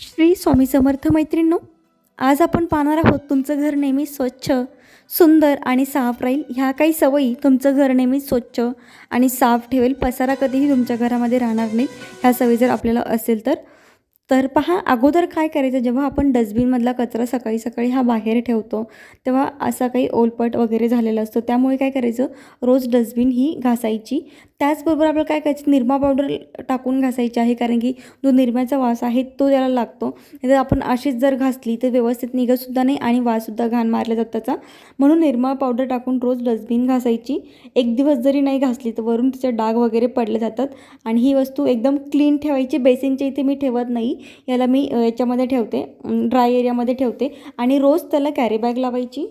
श्री स्वामी समर्थ मैत्रिणींनो आज आपण पाहणार आहोत तुमचं घर नेहमी स्वच्छ सुंदर आणि साफ राहील. ह्या काही सवयी तुमचं घर नेहमी स्वच्छ आणि साफ ठेवेल. पसारा कधीही तुमच्या घरामध्ये राहणार नाही. ह्या सवयी जर आपल्याला असेल तर तर पहा अगोदर काय करायचं? जेव्हा आपण डस्टबिनमधला कचरा सकाळी सकाळी हा बाहेर ठेवतो तेव्हा असा काही ओलपट वगैरे झालेला असतो. त्यामुळे काय करायचं? रोज डस्टबिन ही घासायची. त्याचबरोबर आपल्याला काय करायचं? निरमा पावडर टाकून घासायची आहे कारण की जो निरम्याचा वास आहे तो त्याला लागतो. जर आपण अशीच जर घासली तर व्यवस्थित निघतसुद्धा नाही आणि वाससुद्धा घाण मारला जात त्याचा. म्हणून निरमा पावडर टाकून रोज डस्टबिन घासायची. एक दिवस जरी नाही घासली तर वरून तिचे डाग वगैरे पडले जातात. आणि ही वस्तू एकदम क्लीन ठेवायची. बेसिनच्या इथे मी ठेवत नाही. याला मी याच्यामध्ये ठेवते ड्राय एरियामध्ये ठेवते. आणि रोज त्याला कॅरी बॅग लावायची.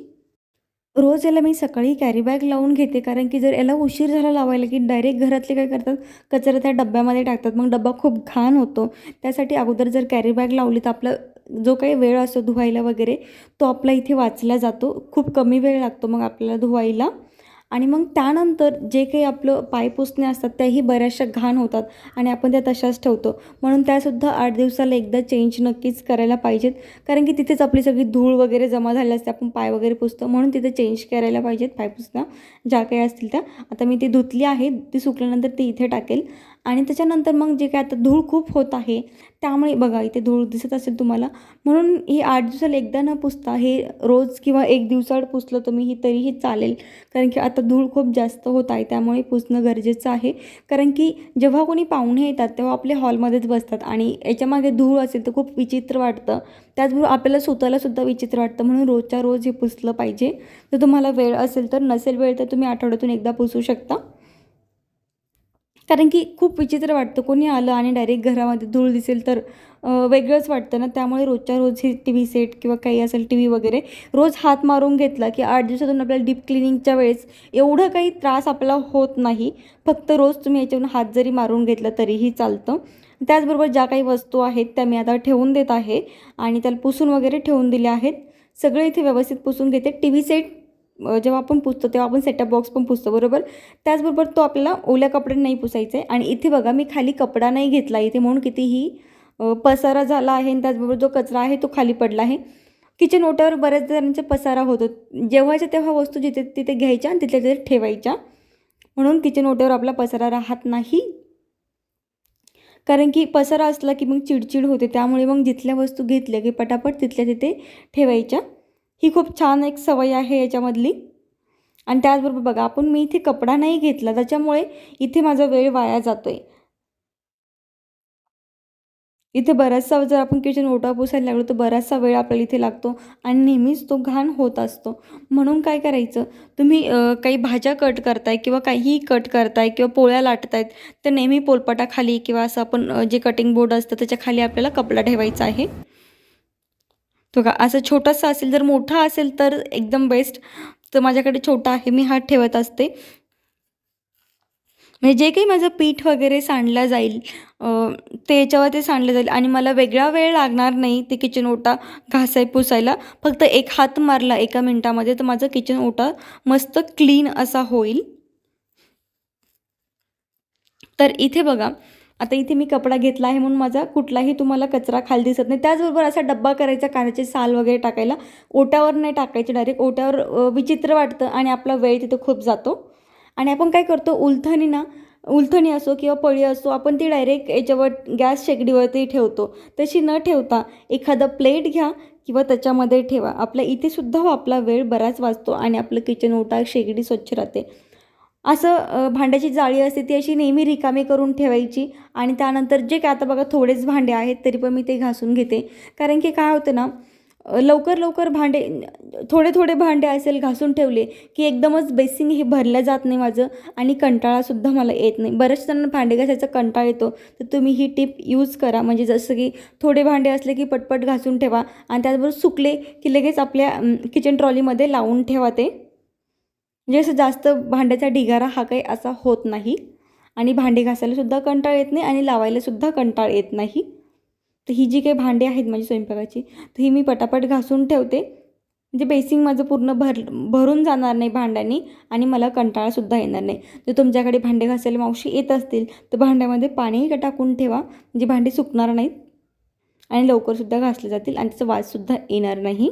रोज याला मी सकाळी कॅरी बॅग लावून घेते कारण की जर याला उशीर झाला लावायला की डायरेक्ट घरातले काय करतात कचरा त्या डब्यामध्ये टाकतात. मग डब्बा खूप घाण होतो. त्यासाठी अगोदर जर कॅरी बॅग लावली तर आपलं जो काही वेळ असतो धुवायला वगैरे तो आपला इथे वाचला जातो. खूप कमी वेळ लागतो मग आपल्याला धुवायला. आणि मग त्यानंतर जे काही आपलं पाय पुसणे असतात त्याही बऱ्याचशा घाण होतात आणि आपण त्या तशाच ठेवतो. म्हणून त्यासुद्धा आठ दिवसाला एकदा चेंज नक्कीच करायला पाहिजेत. कारण की तिथेच आपली सगळी धूळ वगैरे जमा झाली असते आपण पाय वगैरे पुसतो. म्हणून तिथे चेंज करायला पाहिजेत पाय पुसणं ज्या काही असतील त्या. आता मी ती धुतली आहे ती सुकल्यानंतर ती इथे टाकेल. आणि त्याच्यानंतर मग जे काय आता धूळ खूप होत आहे त्यामुळे बघा इथे धूळ दिसत असेल तुम्हाला. म्हणून ही आठ दिवसाला एकदा न पुसता हे रोज किंवा एक दिवसाआड पुसलं तुम्ही ही तरीही चालेल. कारण की आता धूळ खूप जास्त होत आहे त्यामुळे पुसणं गरजेचं आहे. कारण की जेव्हा कोणी पाहुणे येतात तेव्हा आपले हॉलमध्येच बसतात आणि याच्यामागे धूळ असेल तर खूप विचित्र वाटतं. त्याचबरोबर आपल्याला स्वतःलासुद्धा विचित्र वाटतं. म्हणून रोजच्या रोज हे पुसलं पाहिजे. जर तुम्हाला वेळ असेल तर नसेल वेळ तर तुम्ही आठवड्यातून एकदा पुसू शकता. कारण की खूप विचित्र वाटतं. कोणी आलं आणि डायरेक्ट घरामध्ये धूळ दिसेल तर वेगळंच वाटतं ना. त्यामुळे रोजच्या रोज हे टी व्ही सेट किंवा काही असेल टी व्ही वगैरे रोज हात मारून घेतला की आठ दिवसातून आपल्याला डीप क्लिनिंगच्या वेळेस एवढं काही त्रास आपल्याला होत नाही. फक्त रोज तुम्ही याच्यावरून हात जरी मारून घेतला तरीही चालतं. त्याचबरोबर ज्या काही वस्तू आहेत त्या मी आता ठेवून देत आहे आणि त्याला पुसून वगैरे ठेवून दिल्या आहेत. सगळे इथे व्यवस्थित पुसून घेते. टी व्ही सेट जेव्हा आपण पुसतो तेव्हा आपण सेटअप बॉक्स पण पुसतो बरोबर? त्याचबरोबर तो आपल्याला ओल्या कपड्याने नाही पुसायचा आहे आणि इथे बघा मी खाली कपडा नाही घेतला इथे म्हणून कितीही पसारा झाला आहे आणि त्याचबरोबर जो कचरा आहे तो खाली पडला आहे. किचन ओट्यावर बऱ्याच जणांचा पसारा होतो. जेव्हाच्या तेव्हा वस्तू जिथे तिथे घ्यायच्या आणि तिथल्या तिथे ठेवायच्या. म्हणून किचन ओट्यावर आपला पसारा राहत नाही. कारण की पसारा असला की मग चिडचिड होते. त्यामुळे मग जिथल्या वस्तू घेतल्या की पटापट तिथल्या तिथे ठेवायच्या. ही खूप छान एक सवय आहे याच्यामधली. आणि त्याचबरोबर बघा आपण मी इथे कपडा नाही घेतला त्याच्यामुळे इथे माझा वेळ वाया जातोय. इथे बराचसा जर आपण किचन ओटा पुसायला लागलो तर बराचसा वेळ आपल्याला इथे लागतो आणि नेहमीच तो घाण होत असतो. म्हणून काय करायचं? तुम्ही काही भाज्या कट करताय किंवा काहीही कट करताय किंवा पोळ्या लाटतायत तर नेहमी पोलपाटाखाली किंवा असं आपण जे कटिंग बोर्ड असतं त्याच्याखाली आपल्याला कपडा ठेवायचा आहे. तो का असं छोटासा असेल जर मोठा असेल तर एकदम बेस्ट तर माझ्याकडे छोटा आहे मी हात ठेवत असते. म्हणजे जे काही माझं पीठ वगैरे सांडलं जाईल ते याच्यावर ते सांडलं जाईल. आणि मला वेगळा वेळ लागणार नाही ते किचन ओटा घासाय पुसायला. फक्त एक हात मारला एका मिनटामध्ये तर माझं किचन ओटा मस्त क्लीन असा होईल. तर इथे बघा आता इथे मी कपडा घेतला आहे म्हणून माझा कुठलाही तुम्हाला कचरा खाली दिसत नाही. त्याचबरोबर असा डब्बा करायचा कांद्याचे साल वगैरे टाकायला. ओट्यावर नाही टाकायचे डायरेक्ट ओट्यावर विचित्र वाटतं आणि आपला वेळ तिथं खूप जातो. आणि आपण काय करतो उलथणी ना उलथणी असो किंवा पळी असो आपण ती डायरेक्ट याच्यावर गॅस शेगडीवरती ठेवतो. तशी न ठेवता एखादं प्लेट घ्या किंवा त्याच्यामध्ये ठेवा. आपल्या इथेसुद्धा आपला वेळ बराच वाचतो आणि आपलं किचन ओटा शेगडी स्वच्छ राहते. असं भांड्याची जाळी असते ती अशी नेहमी रिकामी करून ठेवायची आणि त्यानंतर जे काय आता बघा थोडेच भांडे आहेत तरी पण मी ते घासून घेते. कारण की काय होतं ना लवकर लवकर भांडे थोडे थोडे भांडे असेल घासून ठेवले की एकदमच बेसिंग हे भरलं जात नाही माझं आणि कंटाळासुद्धा मला येत नाही. बऱ्याच जणांना भांडे घासायचा कंटाळा येतो तर तुम्ही ही टिप यूज करा. म्हणजे जसं की थोडे भांडे असले की पटपट घासून ठेवा आणि त्याचबरोबर सुकले की लगेच आपल्या किचन ट्रॉलीमध्ये लावून ठेवा ते. म्हणजे असं जास्त भांड्याचा ढिगारा हा काही असा होत नाही. आणि भांडे घासायलासुद्धा कंटाळ येत नाही आणि लावायलासुद्धा कंटाळ येत नाही. तर ही जी काही भांडी आहेत माझी स्वयंपाकाची तर ही मी पटापट घासून ठेवते. म्हणजे बेसिंग माझं पूर्ण भर भरून जाणार नाही भांड्यानी आणि मला कंटाळासुद्धा येणार नाही. जर तुमच्याकडे भांडे घासायला मावशी येत असतील तर भांड्यामध्ये पाणीही टाकून ठेवा म्हणजे भांडी सुकणार नाहीत. आणि लवकरसुद्धा घासले जातील आणि त्याचा वाससुद्धा येणार नाही.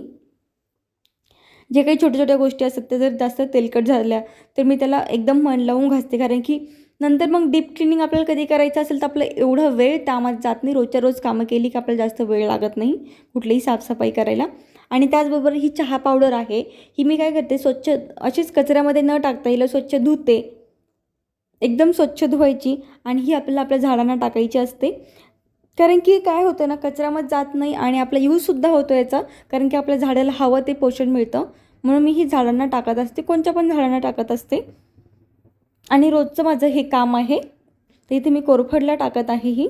जे काही छोट्या छोट्या गोष्टी असतात त्या जर जास्त तेलकट झाल्या तर मी त्याला एकदम मन लावून घासते. कारण की नंतर मग डीप क्लिनिंग आपल्याला कधी करायचं असेल तर आपलं एवढं वेळ कामात जात नाही. रोजच्या रोज कामं केली की आपल्याला जास्त वेळ लागत नाही कुठलीही साफसफाई करायला. आणि त्याचबरोबर ही चहा पावडर आहे ही मी काय करते स्वच्छ अशीच कचऱ्यामध्ये न टाकता हिला स्वच्छ धुते. एकदम स्वच्छ धुवायची आणि ही आपल्याला आपल्या झाडांना टाकायची असते. कारण की काय होतं ना कचऱ्यामध्ये जात नाही आणि आपला यूजसुद्धा होतो याचा कारण की आपल्या झाडाला हवं ते पोषण मिळतं. म्हणून मी ही झाडांना टाकत असते कोणत्या पण झाडांना टाकत असते. आणि रोजचं माझं हे काम आहे तर इथे मी कोरफडला टाकत आहे ही.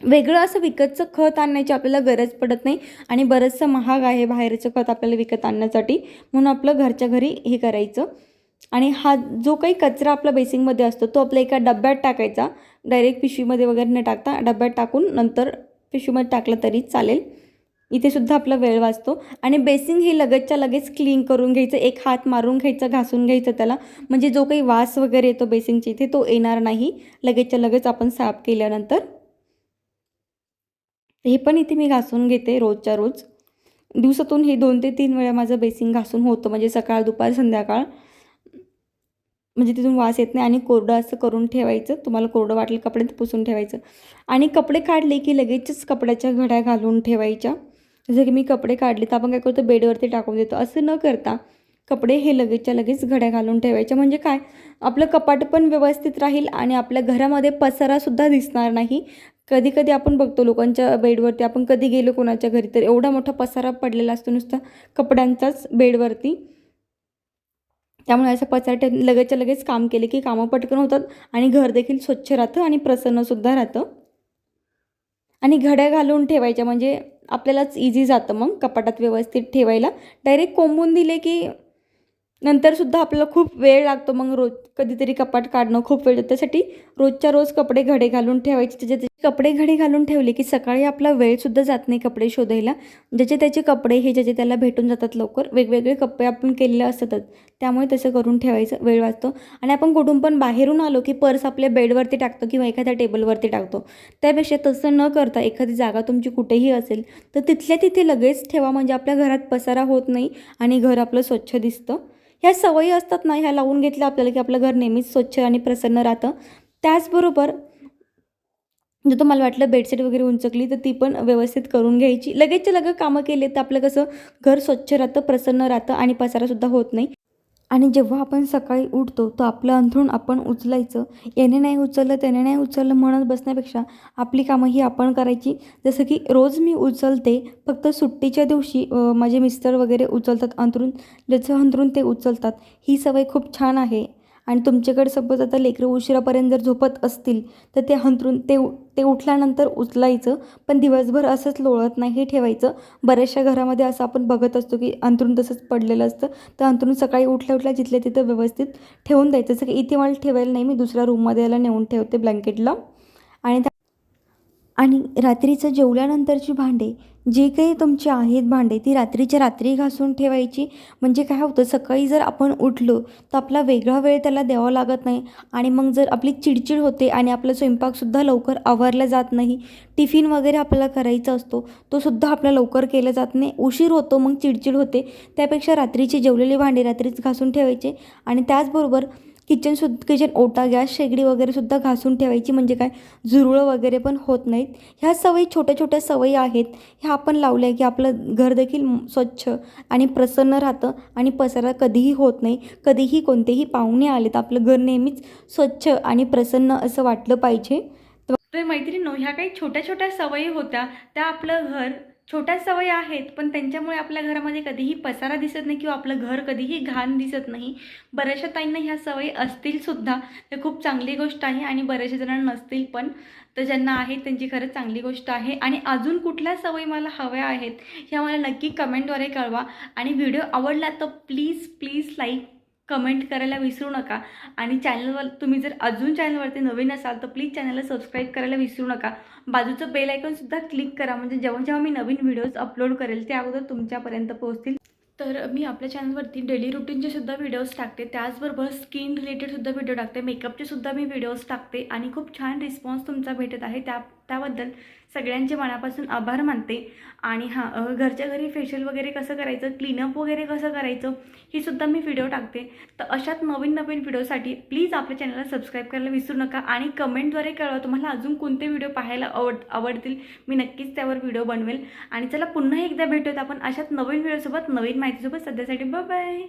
वेगळं असं विकतचं खत आणण्याची आपल्याला गरज पडत नाही आणि बरंचसं महाग आहे बाहेरचं खत आपल्याला विकत आणण्यासाठी. म्हणून आपलं घरच्या घरी हे करायचं. आणि हा जो काही कचरा आपला बेसिंगमध्ये असतो तो आपल्या एका डब्यात टाकायचा. डायरेक्ट पिशवीमध्ये वगैरे न टाकता डब्यात टाकून नंतर पिशवीमध्ये टाकलं तरी चालेल. इथेसुद्धा आपला वेळ वाचतो. आणि बेसिंग हे लगेचच्या लगेच क्लीन करून घ्यायचं. एक हात मारून घ्यायचा घासून घ्यायचं त्याला. म्हणजे जो काही वास वगैरे येतो बेसिंगच्या इथे तो येणार नाही. लगेचच्या लगेच आपण साफ केल्यानंतर. हे पण इथे मी घासून घेते रोजच्या रोज. दिवसातून हे दोन ते तीन वेळा माझं बेसिंग घासून होतं. म्हणजे सकाळ दुपार संध्याकाळ. म्हणजे तिथून वास येत नाही आणि कोरडं असं करून ठेवायचं. तुम्हाला कोरडं वाटलं कपडे पुसून ठेवायचं. आणि कपडे काढले की लगेचच कपड्याच्या घड्या घालून ठेवायच्या. जसं की मी कपडे काढले तर आपण काय करतो बेडवरती टाकून देतो. असं न करता कपडे हे लगेचच्या लगेच घड्या घालून ठेवायच्या म्हणजे काय? आपलं कपाट पण व्यवस्थित राहील आणि आपल्या घरामध्ये पसारासुद्धा दिसणार नाही. कधी कधी आपण बघतो लोकांच्या बेडवरती आपण कधी गेलो कोणाच्या घरी तर एवढा मोठा पसारा पडलेला असतो नुसता कपड्यांचाच बेडवरती. त्यामुळे असं पसारट्यात लगेचच्या लगेच काम केले की कामं पटकन होतात आणि घर देखील स्वच्छ राहतं आणि प्रसन्नसुद्धा राहतं. आणि घड्या घालून ठेवायच्या म्हणजे आपल्यालाच इझी जातं मग कपाटात व्यवस्थित ठेवायला. डायरेक्ट कोंबून दिले की नंतरसुद्धा आपल्याला खूप वेळ लागतो मग रोज कधीतरी कपाट काढणं खूप वेळ त्यासाठी रोजच्या रोज कपडे घडे घालून ठेवायचे. त्याचे त्याचे कपडे घडे घालून ठेवले की सकाळी आपला वेळसुद्धा जात नाही कपडे शोधायला. ज्याचे त्याचे कपडे हे ज्याचे त्याला भेटून जातात लवकर. वेगवेगळे कपडे आपण केलेले असतातच. त्यामुळे तसं करून ठेवायचं वेळ वाचतो. आणि आपण कुठून पण बाहेरून आलो की पर्स आपल्या बेडवरती टाकतो किंवा एखाद्या टेबलवरती टाकतो. त्यापेक्षा तसं न करता एखादी जागा तुमची कुठेही असेल तर तिथल्या तिथे लगेच ठेवा. म्हणजे आपल्या घरात पसारा होत नाही आणि घर आपलं स्वच्छ दिसतं. ह्या सवयी असतात ना ह्या लावून घेतल्या आपल्याला की आपलं घर नेहमीच स्वच्छ आणि प्रसन्न राहतं. त्याचबरोबर जर तुम्हाला वाटलं बेडशीट वगैरे उंचकली तर ती पण व्यवस्थित करून घ्यायची. लगेचच्या लगेच कामं केले तर आपलं कसं घर स्वच्छ राहतं प्रसन्न राहतं आणि पसारासुद्धा होत नाही. आणि जेव्हा आपण सकाळी उठतो तर आपलं अंथरूण आपण उचलायचं. याने नाही उचललं त्याने नाही उचललं म्हणत बसण्यापेक्षा आपली कामं ही आपण करायची. जसं की रोज मी उचलते फक्त सुट्टीच्या दिवशी माझे मिस्टर वगैरे उचलतात अंथरूण. ज्याचं अंथरूण ते उचलतात. ही सवय खूप छान आहे. आणि तुमच्याकडे सपोज आता लेकरं उशिरापर्यंत जर झोपत असतील तर ते हंतरून ते उ- ते उठल्यानंतर उचलायचं पण दिवसभर असंच लोळत नाही हे ठेवायचं. बऱ्याचशा घरामध्ये असं आपण बघत असतो की अंतरून तसंच पडलेलं असतं तर अंतरून सकाळी उठल्या उठल्या जिथल्या तिथं व्यवस्थित ठेवून द्यायचं. जसं की इथे मला ठेवायला नाही मी दुसऱ्या रूममध्ये याला नेऊन ठेवते ब्लँकेटला आणि त्या आणि रात्रीचं जेवल्यानंतरची भांडे जे काही तुमचे आहेत भांडे ती रात्रीच्या रात्री घासून ठेवायची. म्हणजे काय होतं सकाळी जर आपण उठलो तर आपला वेगळा वेळ त्याला द्यावा लागत नाही. आणि मग जर आपली चिडचिड होते आणि आपला स्वयंपाकसुद्धा लवकर आवरला जात नाही टिफिन वगैरे आपल्याला करायचा असतो तो सुद्धा आपला लवकर केला जात नाही. उशीर होतो मग चिडचिड होते. त्यापेक्षा रात्रीचे जेवलेले भांडे रात्रीच घासून ठेवायचे. आणि त्याचबरोबर किचन सुद्ध किचन ओटा गॅस शेगडी वगैरे सुद्धा घासून ठेवायची. म्हणजे काय? झुरळं वगैरे पण होत नाहीत. ह्या सवयी छोट्या छोट्या सवयी आहेत. ह्या आपण लावल्या की आपलं घर देखील स्वच्छ आणि प्रसन्न राहतं आणि पसारा कधीही होत नाही. कधीही कोणतेही पाहुणे आले तर आपलं घर नेहमीच स्वच्छ आणि प्रसन्न असं वाटलं पाहिजे. तर मैत्रिणी ह्या काही छोट्या छोट्या सवयी होत्या. त्या आपलं घर छोट्या सवयी आहेत पण त्यांच्यामुळे आपल्या घरामध्ये कधीही पसारा दिसत नाही किंवा आपलं घर कधीही घाण दिसत नाही. बऱ्याचशा ताईंना ह्या सवयी असतील सुद्धा तर खूप चांगली गोष्ट आहे आणि बऱ्याचशा जणांना नसतील पण तर ज्यांना आहेत त्यांची खरंच चांगली गोष्ट आहे. आणि अजून कुठल्या सवयी मला हव्या आहेत ह्या मला नक्की कमेंटद्वारे कळवा. आणि व्हिडिओ आवडला तर प्लीज प्लीज लाईक कमेंट करायला विसरू नका. आणि चॅनलवर तुम्ही जर अजून चॅनलवरती नवीन असाल तर प्लीज चॅनलला सबस्क्राईब करायला विसरू नका. बाजूचं बेल आयकॉनसुद्धा क्लिक करा. म्हणजे जेव्हा जेव्हा मी नवीन व्हिडिओज अपलोड करेल ते अगोदर तुमच्यापर्यंत पोहोचतील. तर मी आपल्या चॅनलवरती डेली रुटीनचे सुद्धा व्हिडिओज टाकते. त्याचबरोबर स्किन रिलेटेड सुद्धा व्हिडिओ टाकते. मेकअपचे सुद्धा मी व्हिडिओज टाकते. आणि खूप छान रिस्पॉन्स तुमचा भेटत आहे त्या त्याबद्दल. सगळ्यांचे मनापासून आभार मानते. आणि हां घरच्या घरी फेशियल वगैरे कसं करायचं क्लीनअप वगैरे कसं करायचं ही सुद्धा मी व्हिडिओ टाकते. तर अशात नवीन नवीन व्हिडिओसाठी प्लीज आपल्या चॅनलला सबस्क्राईब करायला विसरू नका आणि कमेंटद्वारे कळवा तुम्हाला अजून कोणते व्हिडिओ पाहायला आवड आवडतील. मी नक्कीच त्यावर व्हिडिओ बनवेल. आणि चला पुन्हा एकदा भेटूयात आपण अशात नवीन व्हिडिओसोबत नवीन माहितीसोबत. सध्यासाठी बाय